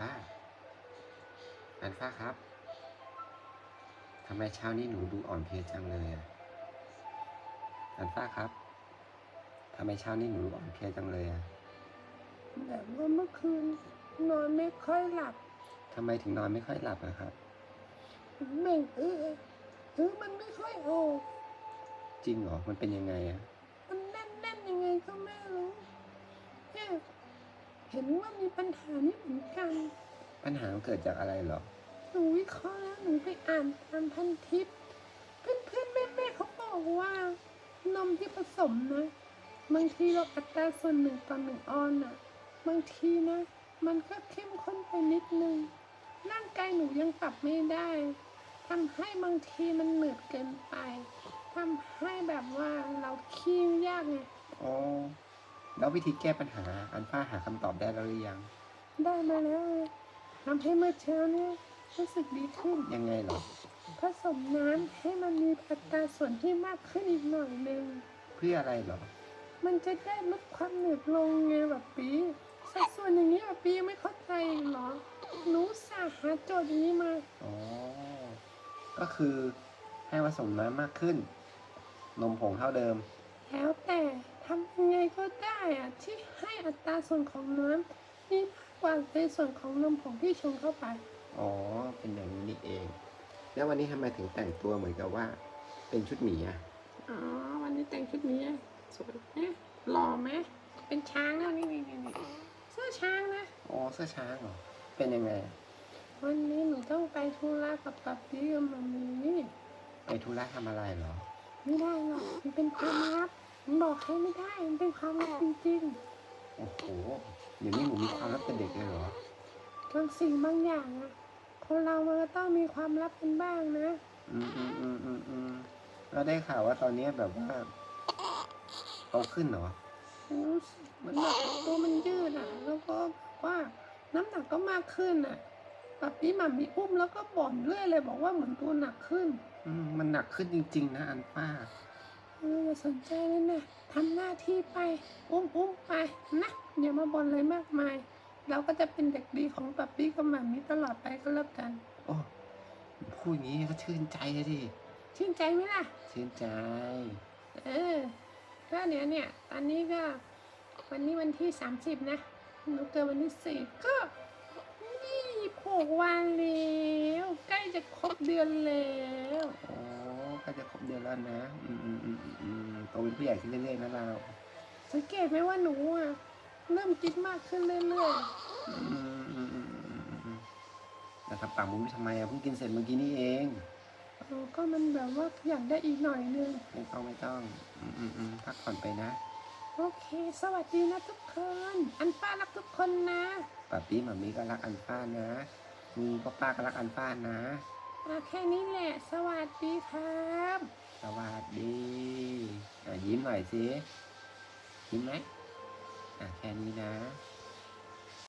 ฟ้าอันฟ้าครับทำไมเช้านี้หนูดูอ่อนเพลียจังเลยอะอันฟ้าครับทำไมเช้านี้หนูดูอ่อนเพลียจังเลยอะแบบว่าเมื่อคืนนอนไม่ค่อยหลับทำไมถึงนอนไม่ค่อยหลับอะครับเม่งเออเออมันไม่ค่อยออกจริงเหรอ มันเป็นยังไงอะ มันแน่นๆยังไงก็ไม่รู้เนี่ยเห็นว่ามีปัญหานี้เหมือนกัน ปัญหามันเกิดจากอะไรเหรอ หนูวิเคราะห์แล้วหนูไปอ่านตามพันทิป เพื่อนเพื่อนๆแม่แม่ๆเขาบอกว่านมที่ผสมนะ บางทีเราอัตราส่วนหนึ่งต่อหนึ่งออนอะบางทีนะ มันก็เข้มข้นไปนิดนึง ร่างกายหนูยังปรับไม่ได้ทำให้บางทีมันเหนืดเกินไปทำให้แบบว่าเราคี้ยวยากไงอ๋อ แล้ววิธีแก้ปัญหา อันฟ้าหาคำตอบได้แล้วหรือยัง ได้มาแล้วไงทำให้เมื่อเช้าเนี่ยรู้สึกดีขึ้น ยังไงเหรอ ผสมน้ำให้มันมีอัตราส่วนที่มากขึ้นอีกหน่อยหนึ่ง เพื่ออะไรเหรอ มันจะได้ลดความเหนื่อยลงไงแบบปีสัดส่วนอย่างนี้แบบปีไม่เข้าใจเหรอหนูสาหาโจทย์อย่างนี้มา อ๋อ ก็คือให้ผสมน้ำมากขึ้น นมผงเท่าเดิม แล้วแต่ทำยังไง ก็ได้อะที่ให้อัตราส่วนของน้ำมีมากกว่าในส่วนของนมผงที่ชงเข้าไป อ๋อ เป็นอย่างนี้นี่เอง แล้ววันนี้ทำไมถึงแต่งตัวเหมือนกับว่า เป็นชุดหมีอะอ๋อ วันนี้แต่งชุดนี้สวยไหมหล่อไหมเป็นช้างนะนี่นี่นี่นี่เสื้อช้างนะอ๋อเสื้อช้างเหรอ เป็นยังไงอะวันนี้หนูต้องไปธุระกับปับปี้กับมามีไปธุระทำอะไรเหรอ ไม่ได้หรอกมันเป็นความลับ มันบอกใครไม่ได้ มันเป็นความลับจริงโอ้โหเดี๋ยวนี้หนูมีความลับเป็นเด็กเลยเหรอ ๆบางสิ่งบางอย่างอะคนเรามันก็ต้องมีความลับกันบ้างนะ อืมอืมอืมอืมอืมแล้วได้ข่าวว่าตอนนี้แบบว่าโตขึ้นเหรอ รู้สึกเหมือนแบบตัวมันยืดอะแล้วก็แบบว่าน้ำหนักก็มากขึ้นอะปับปี้หมามีอุ้มแล้วก็บ่นเรื่อยเลยบอกว่าเหมือนตัวหนักขึ้น อืมมันหนักขึ้นจริง ๆ นะอันป้า เอออย่าสนใจเลยนะทำหน้าที่ไป อุ้มอุ้มไปนะอย่ามาบ่นเลยมากมาย เราก็จะเป็นเด็กดีของปับปี้กับหมามีตลอดไปก็แล้วกัน โอ้พูดอย่างนี้ก็ชื่นใจเลยดิชื่นใจไหมล่ะ ชื่นใจ เออก็เดี๋ยวเนี่ย ตอนนี้ก็วันนี้วันที่สามสิบนะหนูเกิดวันที่สี่ก็ยี่หกวันแล้วใกล้จะครบเดือนแล้วโอ้ก็ จะครบเดือนแล้วนะอืมอืมอืมอืมอืมโตเป็นผู้ใหญ่ขึ้นเรื่อยๆนะเราสังเกตไหมว่าหนูอะเริ่มคิดมากขึ้นเรื่อยอืมอืมอืมอืมอืมอืมอืมแต่ทำปากมุ้งทำไมอะเพิ่งกินเสร็จเมื่อกี้นี่เองๆเออก็มันแบบว่าอยากได้อีกหน่อยนึง ไม่ต้องไม่ต้องอืมอืมอืมพักผ่อนไปนะโอเค สวัสดีนะทุกคน อันป้ารักทุกคนนะป้าปี้หมามีก็รักอันฟ้านะมีป้าป้าก็รักอันฟ้านะ อะแค่นี้แหละ สวัสดีครับ สวัสดียิ้มหน่อยสิยิ้มไหมอะแค่นี้นะ